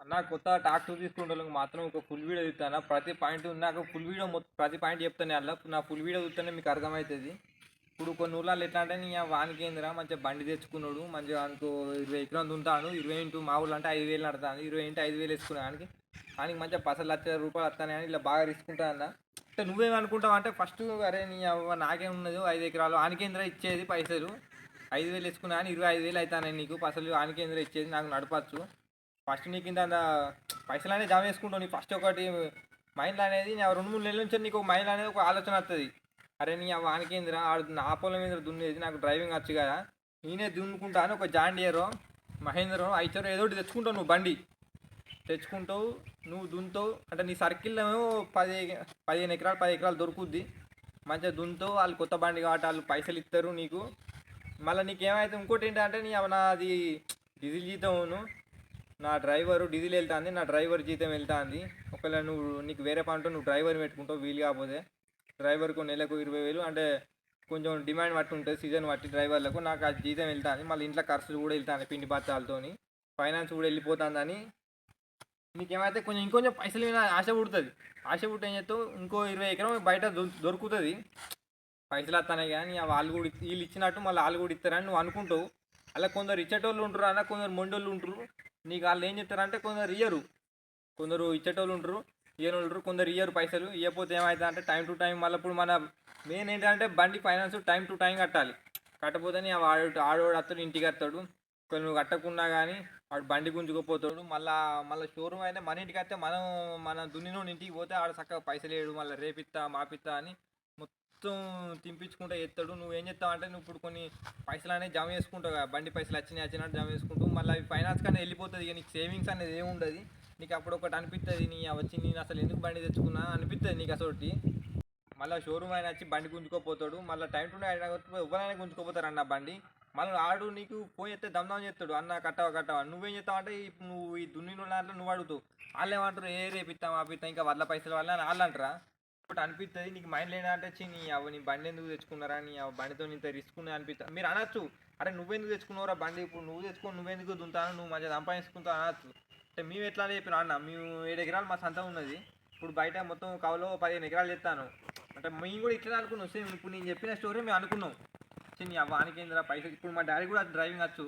అన్న కొత్త ట్రాక్టర్ తీసుకునే మాత్రం ఒక ఫుల్ వీడియో చూస్తాను ప్రతి పాయింట్ నాకు ఫుల్ వీడియో మొత్తం ప్రతి పాయింట్ చెప్తాను అలా నా ఫుల్ వీడియో చూస్తేనే మీకు అర్థమవుతుంది. ఇప్పుడు కొన్ని ఊళ్ళలో ఎట్లా అంటే నీ వానికి ఏందిరా? మంచిగా బండి తెచ్చుకున్నాడు. మంచిగా అనుకో ఇరవై ఎకరాలు దుంతాను ఇరవై ఇంటూ మా ఊళ్ళో అంటే ఐదు వేలు నడతాను ఇరవై ఇంటూ ఐదు వేలు వేసుకున్నాను దానికి ఆయనకి మంచిగా పసలు లక్ష రూపాయలు వస్తాయి అని ఇలా బాగా రిసుకుంటా అన్న. అంటే నువ్వేమనుకుంటావు అంటే ఫస్ట్ అరే నీ అవ్వ నాకేం ఉన్నదో ఐదు ఎకరాలు. ఆనికేంద్ర ఇచ్చేది పైసలు? ఐదు వేలు వేసుకున్నా కానీ ఇరవై ఐదు వేలు అవుతానని నీకు. పసలు ఆనికేంద్ర ఇచ్చేది? నాకు నడపచ్చు. ఫస్ట్ నీకు ఇంత పైసలు అనేది జమ చేసుకుంటావు నీ ఫస్ట్ ఒకటి మైండ్ అనేది రెండు మూడు నెలల నుంచి నీకు ఒక మైండ్ అనేది ఒక ఆలోచన వస్తుంది అరే నీ వానికేందిరా ఆడు నా పొలం మీద దున్నేది నాకు డ్రైవింగ్ వచ్చు కదా నేనే దున్నుకుంటా అని ఒక జాండియరో మహేంద్రో ఐచరో ఏదో ఒకటి తెచ్చుకుంటావు నువ్వు బండి. తెచ్చుకుంటావు నువ్వు దున్నుతావు అంటే నీ సర్కిల్లో పది పదిహేను ఎకరాలు పది ఎకరాలు దొరుకుద్ది. మంచిగా దున్నుతావు వాళ్ళు కొత్త బండి కాబట్టి వాళ్ళు పైసలు ఇస్తారు నీకు. మళ్ళీ నీకు ఏమైతే ఇంకోటి ఏంటంటే నీ నాది డీజిల్ జీతమును నా డ్రైవరు డీజిల్ వెళ్తాంది నా డ్రైవర్ జీతం వెళ్తాంది. ఒకవేళ నువ్వు నీకు వేరే పంట నువ్వు డ్రైవర్ పెట్టుకుంటావు వీలు కాకపోతే. డ్రైవర్కు నెలకు ఇరవై వేలు అంటే కొంచెం డిమాండ్ బట్టి ఉంటుంది సీజన్ బట్టి డ్రైవర్లకు. నాకు ఆ జీతం వెళ్తాంది మళ్ళీ ఇంట్లో ఖర్చులు కూడా వెళ్తాను పిండి బత్తాలతోని ఫైనాన్స్ కూడా వెళ్ళిపోతుందని. నీకేమైతే కొంచెం ఇంకొంచెం పైసలు మీద ఆశ పుడుతుంది. ఆశ పుట్టి ఏం చేస్తావు? ఇంకో ఇరవై ఎకరం బయట దొరుకుతుంది. పైసలు వస్తాయి కానీ వాళ్ళు కూడా వీళ్ళు ఇచ్చినట్టు మళ్ళీ వాళ్ళు కూడా ఇస్తారని నువ్వు అనుకుంటావు. అలా కొందరు ఇచ్చేటోళ్ళు ఉంటారు అన్న కొందరు మొండోళ్ళు ఉంటారు నీకు వాళ్ళు ఏం చెప్తారంటే కొందరు ఇయ్యరు. కొందరు ఇచ్చేటోళ్ళు ఉంటారు ఇయ్యని వాళ్ళు ఉంటారు కొందరు ఇయ్యరు పైసలు ఇవ్వకపోతే ఏమవుతుంది అంటే టైం టు టైం మళ్ళీ ఇప్పుడు మన మెయిన్ ఏంటంటే బండి ఫైనాన్స్ టైం టు టైం కట్టాలి. కట్టపోతేనే ఆ వాడు ఆడవాడు అత్తడు ఇంటికి వస్తాడు. కొన్ని నువ్వు కట్టకున్నా కానీ వాడు బండి గుంజుకుపోతాడు. మళ్ళా మళ్ళీ షోరూమ్ అయితే మన ఇంటికి వస్తే మనం మన దున్నినోడి ఇంటికి పోతే ఆడ చక్కగా పైసలు వేయడు మళ్ళీ రేపిస్తా మాపిస్తా అని మొత్తం తింపించుకుంటూ ఎత్తాడు. నువ్వు ఏం చేస్తావు అంటే నువ్వు ఇప్పుడు కొన్ని పైసలు అనేది జమ చేసుకుంటావు కదా. బండి పైసలు వచ్చినాయి వచ్చినట్టు జమ చేసుకుంటూ మళ్ళీ అవి ఫైనాన్స్ కానీ వెళ్ళిపోతుంది ఇక నీకు సేవింగ్స్ అనేది ఏముండదు నీకు అప్పుడు ఒకటి అనిపిస్తుంది నీ వచ్చి నేను అసలు ఎందుకు బండి తెచ్చుకున్నా అనిపిస్తుంది నీకు అసలు మళ్ళీ షోరూమ్ ఆయన వచ్చి బండి గుంజుకోపోతాడు. మళ్ళీ టైం టు టైం ఎవరైనా గుంజుకోపోతారు అన్న బండి. మళ్ళీ ఆడు నీకు ఫోన్ చేస్తే దమ్దాం చేస్తాడు. అన్న కట్టవా కట్టవా. నువ్వేం చేస్తావు అంటే ఇప్పుడు నువ్వు ఈ దున్నిన దాంట్లో నువ్వు అడుగుతావు. వాళ్ళు ఏమంటారు? ఏ రేపిస్తాం ఆపిస్తాం ఇంకా వాళ్ళ పైసలు వాళ్ళని వాళ్ళు అంటారా? ఒకటి అనిపిస్తుంది నీకు మైండ్ లేనా అంటే ఛీ, నీ అవి నీ బండి ఎందుకు తెచ్చుకున్నారా? నీ ఆ బండితో ఇంత రిస్క్ ఉన్నది అనిపిస్తుంది మీరు అనొచ్చు. అరే నువ్వెందుకు తెచ్చుకున్నావురా బండి? ఇప్పుడు నువ్వు తెచ్చుకో నువ్వెందుకు దుంతాను నువ్వు మంచిగా సంపాదించుకుంటా అనొచ్చు. అంటే మేము ఎట్లా అని చెప్పిన అన్న? మేము ఏడు ఎకరాలు మా సంత ఉన్నది. ఇప్పుడు బయట మొత్తం కవలో పదిహేను ఎకరాలు చెప్తాను అంటే మేము కూడా ఇట్లా అనుకున్నాం. సేమ్ ఇప్పుడు నేను చెప్పిన స్టోరీ మేము అనుకున్నాం. ఛీ, నీ అవ్వ పైసలు? ఇప్పుడు మా డాడీ కూడా డ్రైవింగ్ వచ్చు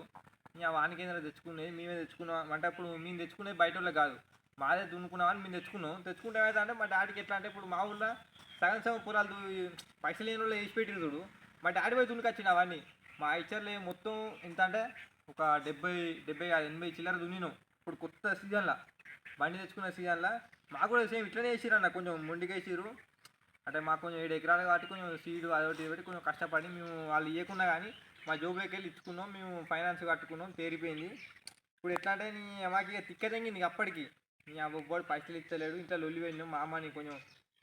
నీ ఆ ఆనికేంద్ర తెచ్చుకునేది మేమే తెచ్చుకున్నాం. అంటే ఇప్పుడు మేము తెచ్చుకునేది బయట వాళ్ళకి కాదు. మాదే దున్నుకున్నామని మేము తెచ్చుకున్నాం. తెచ్చుకుంటే అంటే మా డాడీకి ఎట్లా అంటే ఇప్పుడు మా ఊళ్ళో సగం సగం పొలాలు పైసలు లేని వాళ్ళు వేసి పెట్టిన చూడు. మా డాడీ పోయి దున్నుకొచ్చిండు అవన్నీ. మా ఇచ్చర్లే మొత్తం ఎంత అంటే ఒక డెబ్బై డెబ్బై ఎనభై చిల్లర దున్నినాం. ఇప్పుడు కొత్త సీజన్లో. బండి తెచ్చుకున్న సీజన్లో. మాకు కూడా సేమ్ ఇట్లనే వేసిరు అన్న కొంచెం మొండికేసిరు అంటే మాకు కొంచెం ఏడు ఎకరాలు కాబట్టి కొంచెం సీడ్ అదొకటి పెట్టి కొంచెం కష్టపడి మేము వాళ్ళు ఇవ్వకుండా కానీ మా జోబులోకి వెళ్ళి ఇచ్చుకున్నాం. మేము ఫైనాన్స్ కట్టుకున్నాం. తేరిపోయింది. ఇప్పుడు ఎట్లా అంటే నీ మాకు ఇక తిక్కదంగి అప్పటికి. నీ అవ్వడు పైసలు ఇస్తలేడు. ఇంట్లో లొల్లి వెళ్ళినాం మా అమ్మని కొంచెం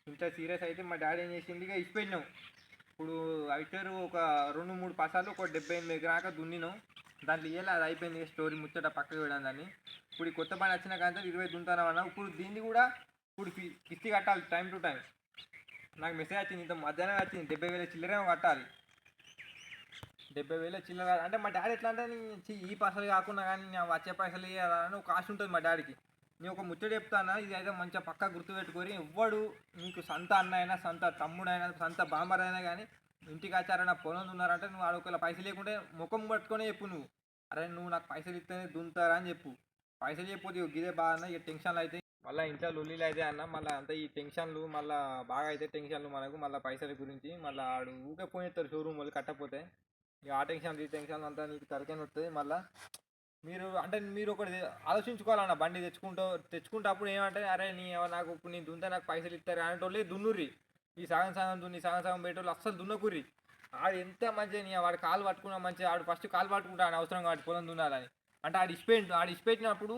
ఇంత సీరియస్ అయితే మా డాడీ ఏం చేసింది ఇక ఇచ్చిపోయినాం ఇప్పుడు అయిపోయారు ఒక రెండు మూడు పసాలు ఒక డెబ్బై ఎనిమిది ఎకరాక దున్నినాం. దాంట్లో ఇయ్యాలి అది అయిపోయింది. స్టోరీ ముచ్చట పక్కకు వేయడం దాన్ని. ఇప్పుడు ఈ కొత్త పని వచ్చిన కానీ ఇరవై దుంతాను అన్న ఇప్పుడు దీన్ని కూడా ఇప్పుడు కిస్తీ కట్టాలి టైం టు టైం. నాకు మెసేజ్ వచ్చింది. ఇంత మధ్యాహ్నం వచ్చింది. డెబ్బై వేల చిల్లరేమో కట్టాలి. డెబ్బై వేల చిల్లర అంటే మా డాడీ ఎట్లా అంటే ఈ పైసలు కాకుండా కానీ వచ్చే పైసలు ఇవ్వాలని ఒక ఆశ ఉంటుంది మా డాడీకి. నేను ఒక ముచ్చట చెప్తానా? ఇది అయితే మంచిగా పక్కా గుర్తుపెట్టుకొని ఎవ్వడు నీకు సొంత అన్న అయినా సొంత తమ్ముడైనా సొంత బామ్మర్ అయినా కానీ ఇంటికి వచ్చారన్న పొలం ఉన్నారంటే నువ్వు ఆడ ఒకవేళ పైసలు లేకుంటే ముఖం పట్టుకొని చెప్పు నువ్వు. అరే నువ్వు నాకు పైసలు ఇస్తేనే దున్నుతారా అని చెప్పు. పైసలు చెప్పొద్దు గిదే బాగా అన్న ఇక టెన్షన్లు అయితే. మళ్ళీ ఇంట్లో లొల్లీలు అయితే అన్న మళ్ళీ అంతా ఈ టెన్షన్లు మళ్ళీ బాగా అయితే టెన్షన్లు మనకు మళ్ళీ పైసల గురించి మళ్ళీ ఆడు ఊకే పోయిస్తారు షోరూమ్ వాళ్ళు కట్టకపోతే. ఇక ఆ టెన్షన్ ఈ టెన్షన్ అంతా నీకు తరకని వస్తుంది మళ్ళీ. మీరు అంటే మీరు ఒకటి ఆలోచించుకోవాలన్న బండి తెచ్చుకుంటూ తెచ్చుకుంటప్పుడు ఏమంటే అరే నీ నాకు ఇప్పుడు నేను దున్నితే నాకు పైసలు ఇస్తారు అనేటోళ్ళే దున్నుర్రి. ఈ సగం సగం దున్ని సగం సగం పెట్టేవాళ్ళు అస్సలు దున్నకుర్రి. ఆడు ఎంత మంచిగా నీ వాడు కాలు పట్టుకున్నా మంచిగా ఆడు ఫస్ట్ కాలు పట్టుకుంటాడు అవసరం కాబట్టి పొలం దున్నాలని. అంటే ఆడు ఇచ్చిపోయిండు ఆడు ఇచ్చిపెట్టినప్పుడు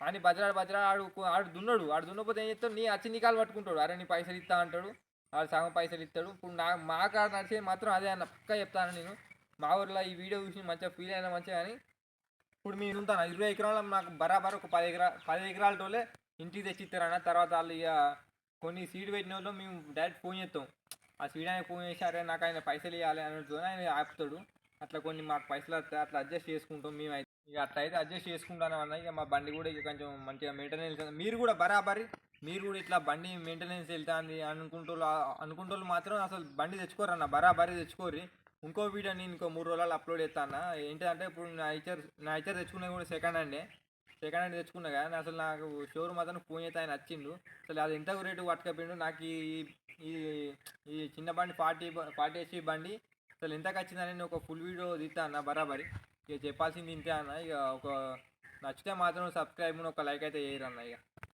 అని బజరాడు బజరాడు ఆడు ఆడు దున్నాడు. ఆడు దున్నపోతే ఏం చెప్తాడు నీ వచ్చి నీ కాలు పట్టుకుంటాడు. అరే నీ పైసలు ఇస్తా అంటాడు. ఆడు సగం పైసలు ఇస్తాడు. ఇప్పుడు నా మా కాడ నడిచేది మాత్రం అదే అన్న పక్క చెప్తాను నేను. మా ఊర్లో ఈ వీడియో చూసి మంచిగా ఫీల్ అయినా మంచిగా కానీ ఇప్పుడు మీరు ఉంటాను ఇరవై ఎకరాలు నాకు బరాబర్ ఒక పది ఎకరా పది ఎకరాల టోలే ఇంటికి తెచ్చిస్తారన్న తర్వాత వాళ్ళు ఇక కొన్ని సీడ్ పెట్టిన వాళ్ళు మేము డైరెక్ట్ ఫోన్ చేస్తాం ఆ సీడ్ ఆయన ఫోన్ చేసి అరే నాకు ఆయన పైసలు ఇవ్వాలి అన్నట్టు ఆయన ఆపుతాడు. అట్లా కొన్ని మాకు పైసలు వస్తాయి అట్లా అడ్జస్ట్ చేసుకుంటాం మేము అయితే ఇక అట్లయితే అడ్జస్ట్ చేసుకుంటాను అన్న ఇక మా బండి కూడా ఇక కొంచెం మంచిగా మెయింటెనెన్స్ మీరు కూడా బరాబరి మీరు కూడా ఇట్లా బండి మెయింటెనెన్స్ వెళ్తాంది అనుకుంటూ అనుకుంటూ మాత్రం అసలు బండి తెచ్చుకోరన్న. బరాబరి తెచ్చుకోరి ఇంకో వీడియో నేను ఇంకో మూడు రోజులు అప్లోడ్ చేస్తాను? ఏంటంటే ఇప్పుడు నా ఐచర్ నా ఐచర్ తెచ్చుకున్నది కూడా సెకండ్ హ్యాండే సెకండ్ హ్యాండ్ తెచ్చుకున్నా కదా అసలు నాకు షోరూమ్ అతను ఫోన్ చేస్తే ఆయన వచ్చిండు అసలు అది ఎంత రేటు పట్టుకపోయిండు నాకు ఈ ఈ ఈ చిన్న బండి ఫార్టీ ఫార్టీ హెచ్పి బండి అసలు ఎంతకు వచ్చిందని నేను ఒక ఫుల్ వీడియో తీస్తా అన్న బరాబరి. ఇక చెప్పాల్సింది ఇంతే అన్న. ఇక ఒక నచ్చితే మాత్రం సబ్స్క్రైబ్ ఒక లైక్ అయితే చేయరు అన్న ఇక.